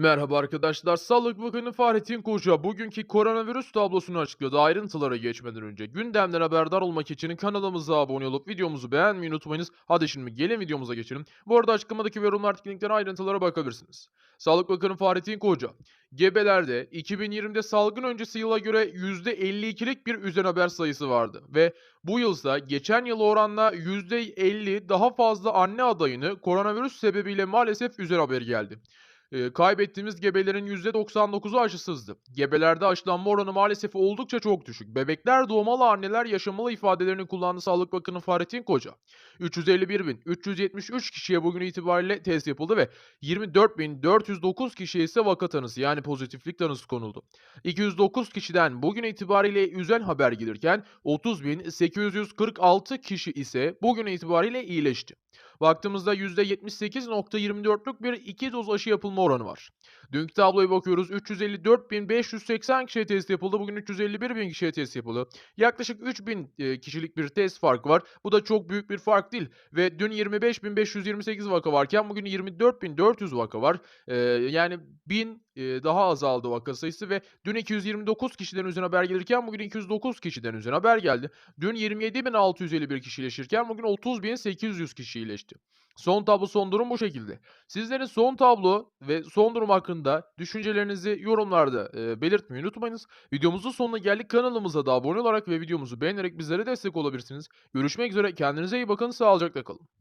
Merhaba arkadaşlar. Sağlık Bakanı Fahrettin Koca bugünkü koronavirüs tablosunu açıkladı. Ayrıntılara geçmeden önce gündemden haberdar olmak için kanalımıza abone olup videomuzu beğenmeyi unutmayınız. Hadi şimdi gelin videomuza geçelim. Bu arada açıklamadaki ve yorumlardaki linkten ayrıntılara bakabilirsiniz. Sağlık Bakanı Fahrettin Koca, gebelerde 2020'de salgın öncesi yıla göre %52'lik bir üzen haber sayısı vardı. Ve bu yılsa geçen yıl oranla %50 daha fazla anne adayını koronavirüs sebebiyle maalesef üzen haberi geldi. Eee, kaybettiğimiz gebelerin %99'u aşısızdı. Gebelerde aşılanma oranı maalesef oldukça çok düşük. Bebekler doğmalı, anneler yaşamalı ifadelerini kullandı Sağlık Bakanı Fahrettin Koca. 351.373 kişiye bugün itibariyle test yapıldı ve 24.409 kişiye ise vaka tanısı yani pozitiflik tanısı konuldu. 209 kişiden bugün itibariyle üzen haber gelirken 30.846 kişi ise bugün itibariyle iyileşti. Baktığımızda %78.24'lük bir 2 doz aşı yapılma oranı var. Dünkü tabloya bakıyoruz. 354.580 kişiye test yapıldı. Bugün 351.000 kişiye test yapıldı. Yaklaşık 3.000 eee, kişilik bir test farkı var. Bu da çok büyük bir fark değil. Ve dün 25.528 vaka varken bugün 24.400 vaka var. Eee, yani 1000 eee, daha azaldı vaka sayısı ve dün 229 kişiden üzerine haber gelirken bugün 209 kişiden üzerine haber geldi. Dün 27.651 kişi iyileşirken bugün 30.800 kişi iyileşti. Son tablo, son durum bu şekilde. Sizlerin son tablo ve son durum hakkında düşüncelerinizi yorumlarda eee, belirtmeyi unutmayınız. Videomuzun sonuna geldik. Kanalımıza da abone olarak ve videomuzu beğenerek bizlere destek olabilirsiniz. Görüşmek üzere. Kendinize iyi bakın. Sağlıcakla kalın.